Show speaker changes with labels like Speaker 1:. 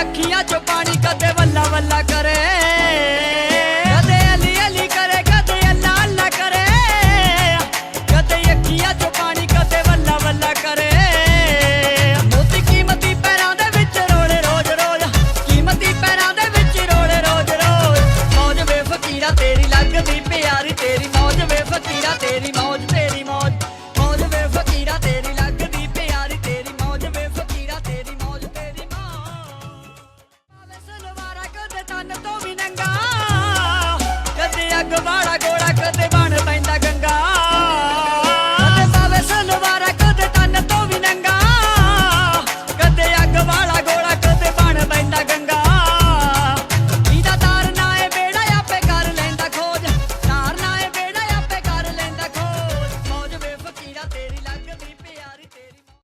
Speaker 1: ਅੱਖੀਆਂ ਚੋਂ ਪਾਣੀ ਕਦੇ ਵੱਲਾ ਵੱਲਾ ਕਰੇ। ਕਦੇ ਅਲੀ ਅਲੀ ਕਰੇ, ਕਦੇ ਅੱਲਾ ਅੱਲਾ ਕਰੇ। ਕਦੇ ਅੱਖੀਆਂ ਚੋਂ ਕਦੇ ਵੱਲਾ ਵੱਲਾ ਕਰੇ। ਮੋਤੀ ਕੀਮਤੀ ਪੈਰਾਂ ਦੇ ਵਿੱਚ ਰੋਲੇ ਰੋਜ਼ ਰੋਜ਼, ਕੀਮਤੀ ਪੈਰਾਂ ਦੇ ਵਿੱਚ ਰੋਲੇ ਰੋਜ਼ ਰੋਜ਼। ਮੌਜ ਵੇ ਫਕੀਰਾ, ਤੇਰੀ ਲੱਗਦੀ ਪਿਆਰੀ, ਤੇਰੀ ਮੌਜ ਵੇ ਫਕੀਰਾ, ਤੇਰੀ ਮੌਜ